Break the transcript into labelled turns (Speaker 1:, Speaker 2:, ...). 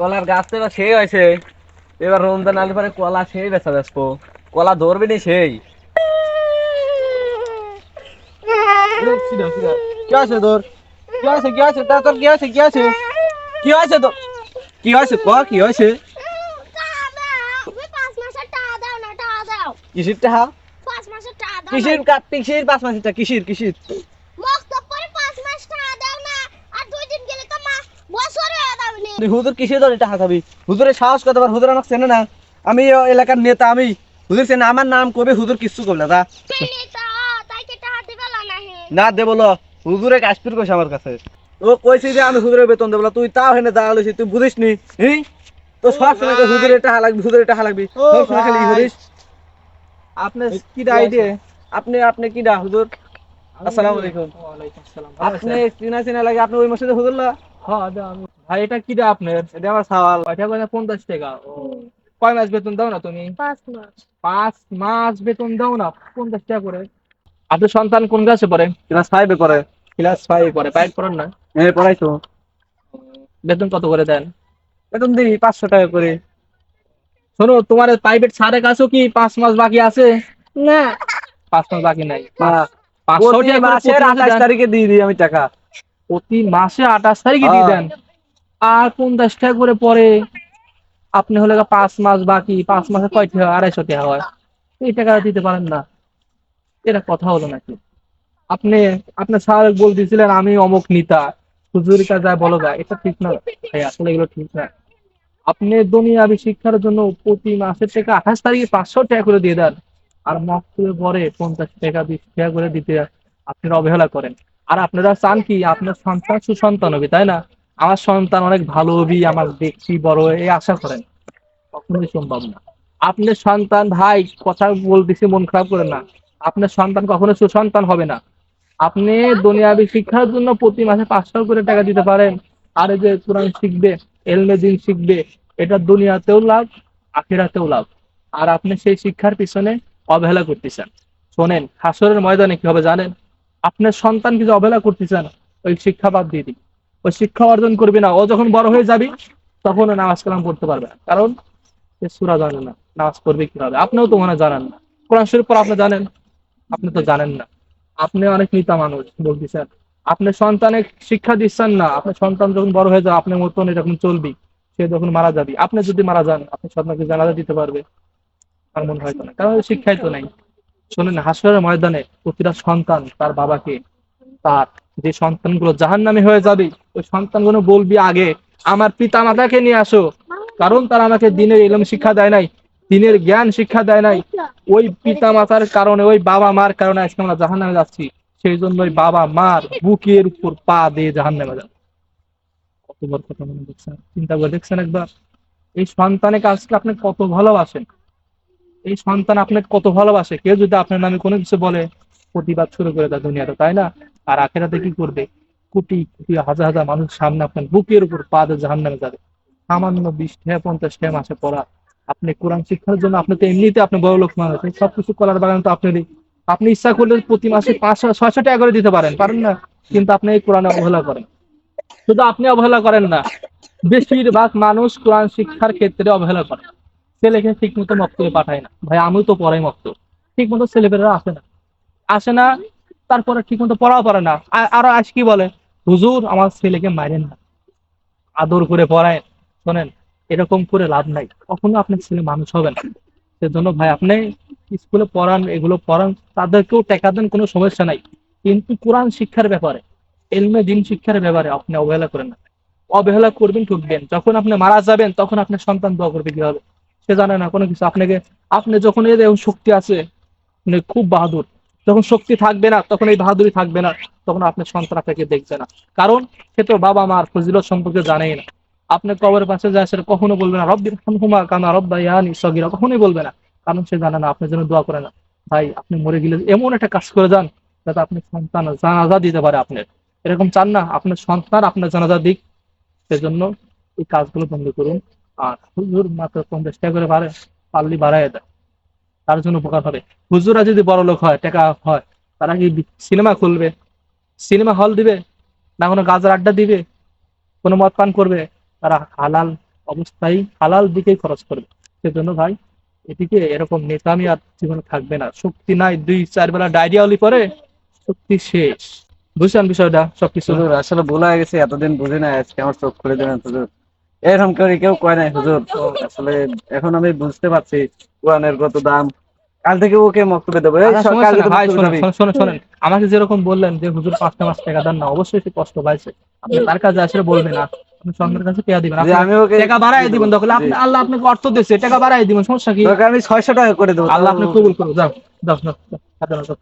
Speaker 1: কলার গাছ তো এবার সেই হয়েছে। এবার রমজান আলু পরে কলা সেই বেচা বেচবো। কলা ধরবি নি সেই। কি আছে তোর? কি আছে কি আছে তা তোর কি আছে কি আছে কি আছে তোর? কি আছে ক কি হয়েছে?
Speaker 2: পাঁচ মাসের টাকা দাও না।
Speaker 1: কিসির
Speaker 2: পাঁচ মাসের টাকা? দাও
Speaker 1: কিসির কিসির পাঁচ মাসিটা কিসির কিসির
Speaker 2: মক্তব পরে পাঁচ মাস টাকা দাও না আর দুই দিন গেলে তো মাস বছর হয়ে যাবে নি
Speaker 1: তুই হুজুর কিসের ধরে টাকা খাবি হুজুরের সাহস কত বার? হুজুর আমাকে চেনে না। আমি এলাকার নেতা আমি। হুজুর চেনে আমার নাম কবে হুজুর কিচ্ছু করবে না তা
Speaker 2: সেই নেতা তাই কে টাকা দিবে না
Speaker 1: দে বলো হুজুরে কাশ্মীর কইছে আমার কাছে। ও কইছি যে আমি হুজুরের বেতন দেবো তুই তাও হেনে দাঁড়া লইছি তুই বুঝিস নি? হি? তো সব সময় কই হুজুরের টাকা লাগবে হুজুরের টাকা লাগবে। সব সময় খালি। করিস
Speaker 3: আপনি কি আইডিয়া
Speaker 1: আপনি আপনি কি ডা হুজুর? আসসালামু আলাইকুম। ওয়া আলাইকুম আসসালাম আপনি চিনা চিনা লাগে আপনি ওই মসজিদে হুজুর না
Speaker 3: হ্যাঁ ভাই এটা কি রে আপনার?
Speaker 1: এটা আমার সওয়াল
Speaker 3: কয়টা? করে পঞ্চাশ টাকা। কয় মাস বেতন দাও না তুমি?
Speaker 2: পাঁচ মাস।
Speaker 3: পাঁচ মাস বেতন দাও না পঞ্চাশ টাকা করে। আপনার সন্তান কোন ক্লাসে পড়ে?
Speaker 1: ক্লাস ফাইভে করে
Speaker 3: ক্লাস ফাইভ পড়ে। পাইট পড়েন না?
Speaker 1: হ্যাঁ পড়াইতো
Speaker 3: বেতন কত করে দেন?
Speaker 1: বেতন দিই পাঁচশো টাকা করে।
Speaker 3: শোনো তোমার প্রাইভেট সারের কাছেও কি পাঁচ মাস বাকি আছে?
Speaker 2: না।
Speaker 3: পাঁচ মাস বাকি নাই। পাঁচশো টাকা
Speaker 1: মাসের আঠাশ। তারিখে দিয়ে দিই আমি টাকা।
Speaker 3: প্রতি মাসে আঠাশ তারিখে দিয়ে
Speaker 1: হ্যাঁ।
Speaker 3: দেন। আর পঞ্চাশ টাকা করে পরে? আপনি হলে পাঁচ মাস বাকি পাঁচ মাসে কয় টাকা? আড়াইশো টাকা হয়। এই টাকা দিতে পারেন না। এটা কথা হলো নাকি? আপনি আপনার স্যার বলতেছিলেন আমি অমুক নিতা। হুজুরের কাছে যায় বলো যায়। এটা ঠিক না। ভাই আসলে এগুলো ঠিক না। আপনি দুনিয়াবি শিক্ষার জন্য প্রতি মাসের থেকে আঠাশ তারিখে পাঁচশো টাকা করে দিয়ে দেন। আর মক্তবের পরে পঞ্চাশ টাকা বিশ টাকা করে দিতে আপনি অবহেলা করেন। আর আপনারা চান কি? আপনার সন্তান সুসন্তান হবে, তাই না? আমার সন্তান অনেক ভালো হবি, আমার দেখছি, বড় এই আশা করেন। কখনোই সম্ভব না। আপনার সন্তান, ভাই, কথা বলতেছি, মন খারাপ করেন না। আপনার সন্তান কখনো সুসন্তান হবে না। আপনি দুনিয়াবি শিক্ষার জন্য প্রতি মাসে পাঁচশো করে টাকা দিতে পারেন। আর যে কোরআন শিখবে, এলমে দিন শিখবে, এটা দুনিয়াতেও লাভ, আখিরাতেও লাভ। আর আপনি সেই শিক্ষার পিছনে অবহেলা করতেছেন। শোনেন, হাসরের ময়দানে কি হবে জানেন? আপনার সন্তান কিছু অবহেলা করতেছেন ওই শিক্ষা বাদ দিয়ে দিন ওই শিক্ষা অর্জন করবে না, ও যখন বড় হয়ে যাবে, তখন নামাজ কালাম পড়তে পারবে না। কারণ সে সুরা জানে না, নামাজ পড়বে কীভাবে। আপনিও তো মনে জানেন না। কোরআন শরীফ পর আপনি জানেন? আপনি তো জানেন না। আপনি অনেক নিতা মানুষ, বলতেছেন। আপনি সন্তানের শিক্ষা দিচ্ছেন না, আপনার সন্তান যখন বড় হয়ে যাবে, আপনার মতন এরকম চলবি, সে যখন মারা যাবি। আপনি যদি মারা যান, আপনি সন্তানকে জানাজা দিতে পারবে। আমার মনে হয় না। কারণ শিক্ষাই তো নাই। শোনেন, হাসরের ময়দানে প্রতিটা সন্তান তার বাবাকে, তার যে সন্তানগুলো জাহান নামে হয়ে যাবে, ওই সন্তানগুলো বলবি আগে, আমার পিতা মাতাকে নিয়ে আসো। কারণ তারা আমাকে দিনের এলম শিক্ষা দেয় নাই, দিনের জ্ঞান শিক্ষা দেয় নাই। ওই পিতা মাতার কারণে, ওই বাবা মার কারণে আজকে আমরা জাহান নামে যাচ্ছি। সেই জন্য ওই বাবা মার বুকের উপর পা দিয়ে জাহান নামে যাবে কত বড় কথা মনে দেখছেন চিন্তা করে দেখছেন একবার? এই সন্তানকে আজকে আপনি কত ভালোবাসেন। এই সন্তান আপনাকে কত ভালোবাসে? কেউ যদি আপনার নামে কোনো কিছু বলে, প্রতিবাদ শুরু করে দেয় দুনিয়াতে, তাই না? আর আখেরাতে কি করবে? কোটি কোটি, হাজার হাজার মানুষ সামনে আপনার বুকের উপর পা দিয়ে জাহান নামে যাবে। সামান্য বিশ টাকা পঞ্চাশ টাকা মাসে পড়া। আপনি কোরআন শিক্ষার জন্য, আপনি তো এমনিতে আপনি বড় লোক মানুষ সবকিছু করার বাগান তো আপনারই। আপনি ইচ্ছা করলে প্রতি মাসে পাঁচশো, ছয়শো টাকা করে দিতে পারেন পারেন না? কিন্তু আপনি এই কোরআনে অবহেলা করেন। শুধু আপনি অবহেলা করেন না, বেশিরভাগ মানুষ কোরআন শিক্ষার ক্ষেত্রে অবহেলা করে। ছেলেকে ঠিক মতো মক্তবে পাঠায় না। ভাই, আমিও তো পড়াই মক্ত ঠিক মতো ছেলেপেলেরা আসে না। আসে না, তারপরে ঠিক মতো পড়াও পারে না। আরও আজ কি বলে? হুজুর, আমার ছেলেকে মারেন না। আদর করে পড়ায়, শোনেন, এরকম করে লাভ নাই। কখনো আপনার ছেলে মানুষ হবে না। সেজন্য ভাই, আপনি স্কুলে পড়ান, এগুলো পড়ান, তাদেরকেও টাকা দেন, কোনো সমস্যা নাই। কিন্তু কোরআন শিক্ষার ব্যাপারে, এলমে দিন শিক্ষার ব্যাপারে আপনি অবহেলা করেন না। অবহেলা করবেন, ঠুকবেন। যখন আপনি মারা যাবেন, তখন আপনার সন্তান দোয়া করবে কীভাবে? সে জানে না, কোনো কিছু। আপনাকে, আপনি যখন দেখুন শক্তি আছে আপনি খুব বাহাদুর, যখন শক্তি থাকবে না, তখন এই বাহাদুরি থাকবে না, তখন আপনার সন্তান আপনাকে দেখবে না। কারণ সে তো বাবা মার ফজিলত সম্পর্কে জানেই না। আপনি কবরের পাশে যায়, সেটা কখনো বলবে না রব্বির হুমা কানা রব্বা ইয়ানি সগিরা কখনোই বলবে না। কারণ সে জানে না আপনার জন্য দোয়া করে না। ভাই, আপনি মরে গেলে এমন একটা কাজ করে যান, যাতে আপনি সন্তান জানাজা দিতে পারে আপনার। এরকম চান না, আপনার সন্তান আপনার জানাজা দিক। সেজন্য এই কাজগুলো বন্ধ করুন। আর হুজুর মাত্র পঞ্চাশ টাকা করে বাড়ে পারলি বাড়াই দেয়। তার জন্য উপকার হবে। হুজুরা যদি বড় লোক হয়, টাকা হয়, তারা কি সিনেমা খুলবে? সিনেমা হল দিবে? না কোনো গাজার আড্ডা দিবে? কোনো মদ পান করবে? তারা হালাল অবস্থায় হালাল দিকেই খরচ করবে। সেজন্য ভাই এদিকে এরকম নেতামি আর জীবনে থাকবে না। শক্তি নাই, দুই, চার বেলা ডায়রিয়া হলি পরে শক্তি শেষ। বুঝছেন বিষয়টা? সবকিছু।
Speaker 1: আসলে ভুল হয়ে গেছে, এতদিন বুঝি না আজকে আমার চোখ খুলে হুজুর। এরকম করে কেউ কয় নাই হুজুর। তো আসলে এখন আমি বুঝতে পারছি কোরআনের কত দাম। কাল থেকে ওকে মক্তবে দেবো। এই
Speaker 3: আচ্ছা, ভাই শোনেন। শোনেন, আমাকে যেরকম বললেন যে হুজুর পাঁচটা মাস টাকা দেন না। অবশ্যই সে কষ্ট পাইছে আপনি তার কাছে আসলে বলবেন সরকারের কাছে টাকা দিবেন।
Speaker 1: আমি ওকে
Speaker 3: টাকা বাড়াই দিবেন তখন আপনি আল্লাহ আপনাকে অর্থ দিচ্ছে টাকা বাড়াই দিবেন সমস্যা কি?
Speaker 1: আমি ছয়শো টাকা করে দেবো।
Speaker 3: আল্লাহ আপনি কবুল করো যাও যাও যাও, যাও, যাও।